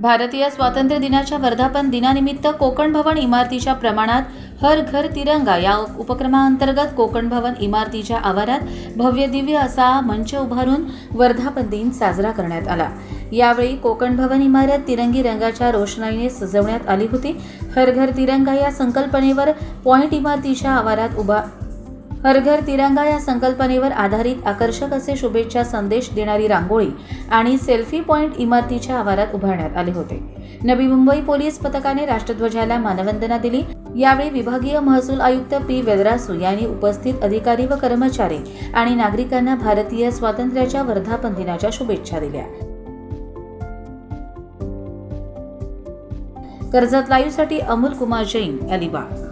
भारतीय स्वातंत्र्य दिनाच्या वर्धापन दिनानिमित्त कोकण भवन इमारतीच्या प्रमाणात हर घर तिरंगा या उपक्रमाअंतर्गत कोकण भवन इमारतीच्या आवारात भव्य दिव्य असा मंच उभारून वर्धापन दिन साजरा करण्यात आला. यावेळी कोकण भवन इमारत तिरंगी रंगाच्या रोषणाईने सजवण्यात आली होती. हर घर तिरंगा या संकल्पनेवर पॉइंट इमारतीच्या आवारात उभा हर घर तिरंगा या संकल्पनेवर आधारित आकर्षक असे शुभेच्छा संदेश देणारी रांगोळी आणि सेल्फी पॉइंट इमारतीच्या आवारात उभारण्यात आले होते. नवी मुंबई पोलीस पथकाने राष्ट्रध्वजाला मानवंदना दिली. यावेळी विभागीय महसूल आयुक्त पी वेदरासू यांनी उपस्थित अधिकारी व कर्मचारी आणि नागरिकांना भारतीय स्वातंत्र्याच्या वर्धापन दिनाच्या शुभेच्छा दिल्या. कर्जत लाईव्हसाठी अमोल कुमार जैन अलिबाग.